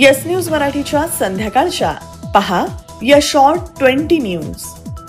Yes news मराठीच्या संध्याकाळच्या. पहा या शॉर्ट ट्वेंटी न्यूज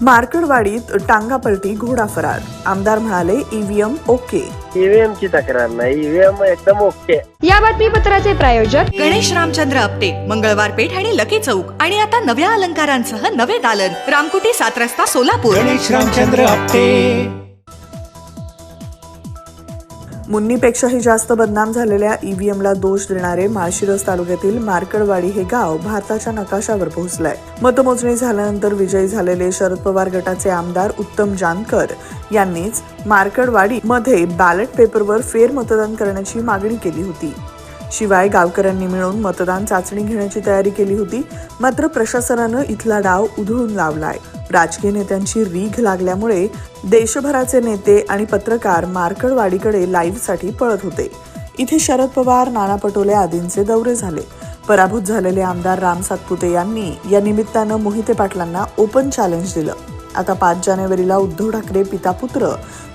मार्कडवाडीत टांगापलटी घोडा फरार. आमदार म्हणाले ईव्हीएम ओके ईव्हीएम ची तक्रार नाही ईव्हीएम एकदम ओके या बातमीपत्राचे प्रायोजक गणेश रामचंद्र आपटे मंगळवार पेठ आणि लकी चौक. आणि आता नव्या अलंकारांसह नवे दालन. रामकुटी सात रस्ता सोलापूर. गणेश रामचंद्र आपटे. मुन्नीपेक्षाही जास्त बदनाम झालेल्या ईव्हीएमला दोष देणारे माळशिरस तालुक्यातील मार्कडवाडी हे गाव भारताच्या नकाशावर पोहोचलंय. मतमोजणी झाल्यानंतर विजयी झालेले शरद पवार गटाचे आमदार उत्तम जानकर यांनीच मार्कडवाडी मध्ये बॅलेट पेपरवर फेर मतदान करण्याची मागणी केली होती. शिवाय गावकऱ्यांनी मिळून मतदान चाचणी घेण्याची तयारी केली होती मात्र प्रशासनानं इथला डाव उधळून लावलाय. राजकीय नेत्यांची रीघ लागल्यामुळे देशभराचे नेते आणि पत्रकार मार्कडवाडीकडे लाईव्हसाठी पळत होते. इथे शरद पवार नाना पटोले आदींचे दौरे झाले. पराभूत झालेले आमदार राम सातपुते यांनी या निमित्तानं मोहिते पाटलांना ओपन चॅलेंज दिलं. आता पाच जानेवारीला उद्धव ठाकरे पिता पुत्र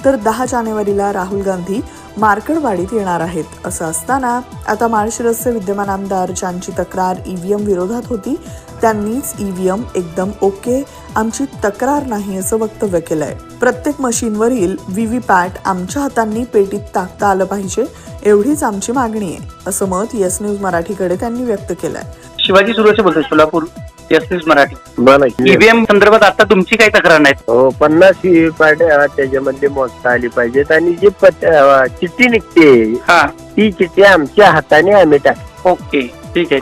तर दहा जानेवारीला राहुल गांधी मार्कडवाडीत येणार आहेत. असं असताना आता माळशिरसचे विद्यमान आमदार ज्यांची तक्रार ईव्हीएम विरोधात होती त्यांनीच ईव्हीएम एकदम ओके आमची तक्रार नाही असं वक्तव्य केलंय. प्रत्येक मशीनवरील व्हीव्हीपॅट आमच्या हातांनी पेटीत टाकता आलं पाहिजे एवढीच आमची मागणी आहे असं मत येस न्यूज मराठीकडे त्यांनी व्यक्त केलंय. शिवाजी सुरवसे बोलतोय सोलापूर एस मराठी. बोला की. ईव्हीएम संदर्भात आता तुमची काही तक्रार नाही हो पन्नास व्हीव्हीपॅट त्याच्यामध्ये मोजता आली पाहिजेत आणि जी अं, चिठ्ठी निघते हा. ती चिठ्ठी आमच्या हाताने आम्ही टाक ओके ठीक आहे.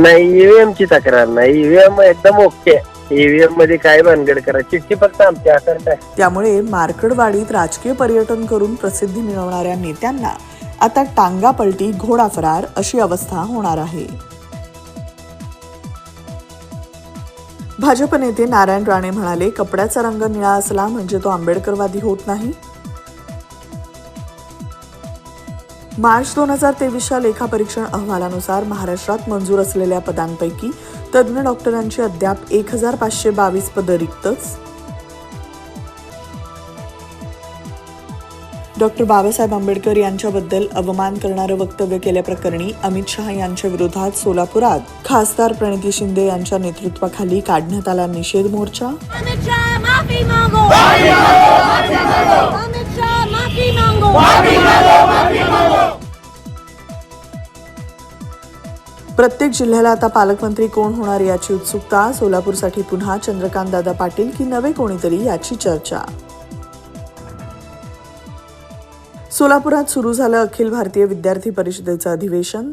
नाही ईव्हीएम ची तक्रार नाही ईव्हीएम एकदम ओके ईव्हीएममध्ये काय भानगड करा चिठ्ठी फक्त आमच्या हातात त्यामुळे मार्कडवाडीत राजकीय पर्यटन करून प्रसिद्धी मिळवणाऱ्या नेत्यांना आता टांगा पलटी घोडा फरार अशी अवस्था होणार आहे. भाजप नेते नारायण राणे म्हणाले कपड्याचा रंग निळा असला म्हणजे तो आंबेडकरवादी होत नाही. मार्च दोन हजार तेवीसच्या लेखापरीक्षण अहवालानुसार महाराष्ट्रात मंजूर असलेल्या पदांपैकी तज्ज्ञ डॉक्टरांची अद्याप एक हजार पाचशे बावीस पदं रिक्तच. डॉक्टर बाबासाहेब आंबेडकर यांच्याबद्दल अवमान करणारं वक्तव्य केल्याप्रकरणी अमित शहा यांच्या विरोधात सोलापुरात खासदार प्रणिती शिंदे यांच्या नेतृत्वाखाली काढण्यात आला निषेध मोर्चा. अमित शाह माफी प्रत्येक जिल्ह्याला आता पालकमंत्री कोण होणार याची उत्सुकता? सोलापूरसाठी पुन्हा चंद्रकांत दादा पाटील की नवे कोणीतरी याची चर्चा? सोलापुरात सुरू झालं अखिल भारतीय विद्यार्थी परिषदेचं अधिवेशन.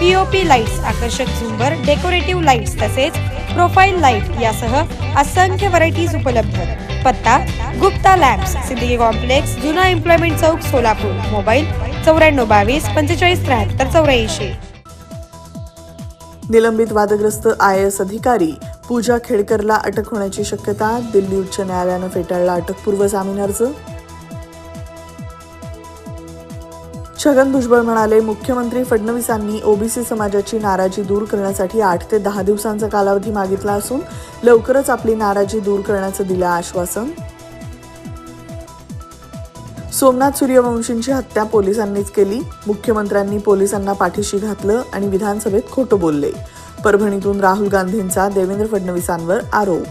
पीओपी लाईट्स आकर्षक झुंबर डेकोरेटिव्ह लाईट्स तसेच प्रोफाईल लाइट यासह असंख्य व्हरायटीज उपलब्ध. पत्ता गुप्ता लॅम्प्स सिद्दीकी कॉम्प्लेक्स जुना एम्प्लॉयमेंट चौक सोलापूर. मोबाईल चौऱ्याण्णव बावीस पंचेचाळीस त्र्याहत्तर चौऱ्याऐंशी. निलंबित वादग्रस्त आय एस अधिकारी पूजा खेडकरला अटक होण्याची शक्यता दिल्ली उच्च न्यायालयानं फेटाळला अटकपूर्व जामीन अर्ज? छगन भुजबळ म्हणाले मुख्यमंत्री फडणवीसांनी ओबीसी समाजाची नाराजी दूर करण्यासाठी आठ ते दहा दिवसांचा कालावधी मागितला असून लवकरच आपली नाराजी दूर करण्याचं दिलं आश्वासन. सोमनाथ सूर्यवंशींची हत्या पोलिसांनीच केली. मुख्यमंत्र्यांनी पोलिसांना पाठीशी घातलं आणि विधानसभेत खोटं बोलले. परभणीतून राहुल गांधींचा देवेंद्र फडणवीसांवर आरोप.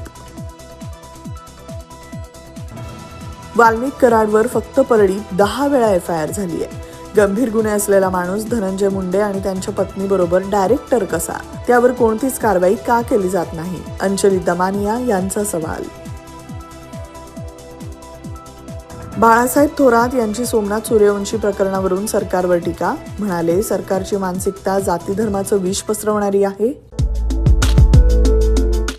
वाल्मिक कराडवर फक्त परळीत दहा वेळा एफ आय आर झाली आहे गंभीर गुन्हे असलेला माणूस धनंजय मुंडे आणि त्यांच्या पत्नीबरोबर डायरेक्टर कसा? त्यावर कोणतीच कारवाई का केली जात नाही? अंजली दमानिया यांचा सवाल. बाळासाहेब थोरात यांची सोमनाथ सूर्यवंशी प्रकरणावरून सरकारवर टीका. म्हणाले सरकारची मानसिकता जाती धर्माचं विष पसरवणारी आहे.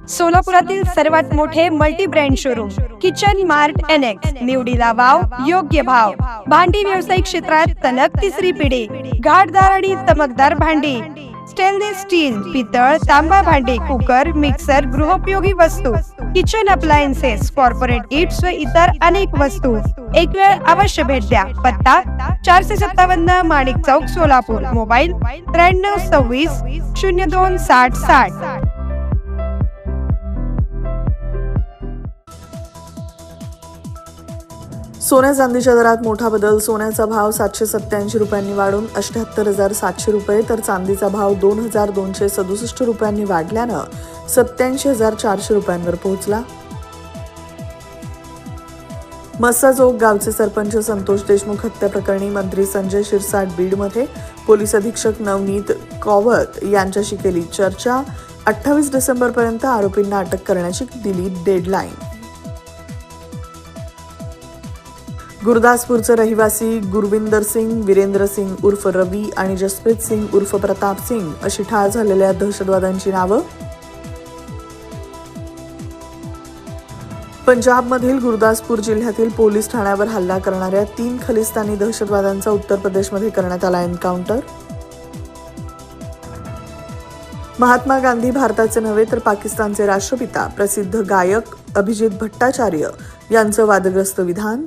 सोलापुरातील सर्वात मोठे multi brand showroom kitchen mart N X. निवडीला वाव योग्य भाव. भांडी व्यावसायिक क्षेत्रात सलग तिसरी पिढी. घाटदार आणि चमकदार भांडी. स्टेनलेस स्टील पितळ तांबा भांडी कुकर मिक्सर गृहोपयोगी वस्तू. किचन अप्लायन्सेस कॉर्पोरेट गिफ्ट व इतर अनेक वस्तू. एक वेळ अवश्य भेट द्या. पत्ता चारशे सत्तावन्न माणिक चौक सोलापूर. मोबाईल त्र्याण्णव सव्वीस शून्य दोन साठ साठ. सोन्या चांदीच्या दरात मोठा बदल. सोन्याचा भाव सातशे सत्याऐंशी रुपयांनी वाढून अठ्याहत्तर हजार सातशे रुपये तर चांदीचा भाव दोन हजार दोनशे सदुसष्ट रुपयांनी वाढल्यानं सत्याऐंशी हजार चारशे रुपयांवर पोहोचला. मस्साजोग गावचे सरपंच संतोष देशमुख हत्या प्रकरणी मंत्री संजय शिरसाट बीडमध्ये. पोलीस अधीक्षक नवनीत कॉवत यांच्याशी केली चर्चा. अठ्ठावीस डिसेंबरपर्यंत आरोपींना अटक करण्याची दिली डेडलाईन. गुरदासपूरचे रहिवासी गुरविंदर सिंग वीरेंद्र सिंग उर्फ रवी आणि जसप्रीत सिंग उर्फ प्रताप सिंग अशी ठार झालेल्या दहशतवाद्यांची नावं. पंजाबमधील गुरदासपूर जिल्ह्यातील पोलीस ठाण्यावर हल्ला करणाऱ्या तीन खलिस्तानी दहशतवाद्यांचा उत्तर प्रदेशमध्ये करण्यात आला एन्काउंटर. महात्मा गांधी भारताचे नव्हे तर पाकिस्तानचे राष्ट्रपिता प्रसिद्ध गायक अभिजित भट्टाचार्य यांचं वादग्रस्त विधान.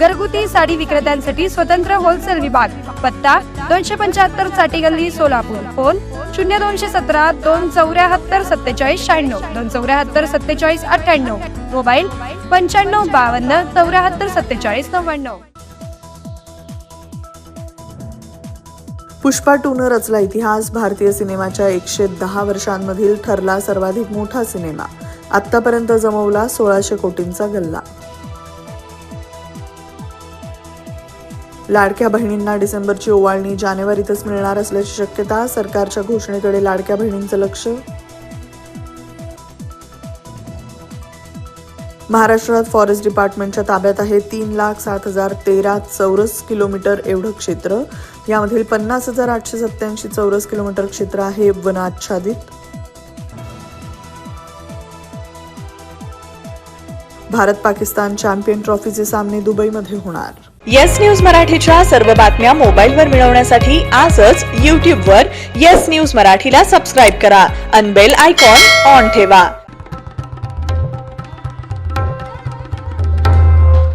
घरगुती साडी विक्रेत्यांसाठी स्वतंत्र होलसेल विभाग. पत्ता दोनशे पंच्याहत्तरसाठी गल्ली सोलापूर. फोन शून्य दोनशे सतरा दोन चौऱ्याहत्तर सत्तेचाळीस शहाण्णव. दोन चौऱ्याहत्तर सत्तेचाळीस अठ्ठ्याण्णव. मोबाईल पंच्याण्णव बावन्न चौऱ्याहत्तर सत्तेचाळीस नव्याण्णव. पुष्पा टूनं रचला इतिहास भारतीय सिनेमाच्या एकशे दहा वर्षांमधील ठरला सर्वाधिक मोठा सिनेमा. आत्तापर्यंत जमवला सोळाशे कोटींचा गल्ला. लाडक्या बहिणींना डिसेंबरची ओवाळणी जानेवारीतच मिळणार असल्याची शक्यता सरकारच्या घोषणेकडे लाडक्या बहिणींचं लक्ष? महाराष्ट्रात फॉरेस्ट डिपार्टमेंटच्या ताब्यात आहे तीन लाख सात हजार तेरा चौरस किलोमीटर एवढं क्षेत्र. यामधील पन्नास हजार आठशे सत्याऐंशी चौरस किलोमीटर क्षेत्र आहे वनाच्छादित. भारत पाकिस्तान चॅम्पियन ट्रॉफीचे सामने दुबईमध्ये होणार. येस न्यूज मराठीच्या सर्व बातम्या मोबाईलवर मिळवण्यासाठी आजच यूट्यूबवर येस न्यूज मराठीला सबस्क्राईब करा. अनबेल आयकॉन ऑन ठेवा.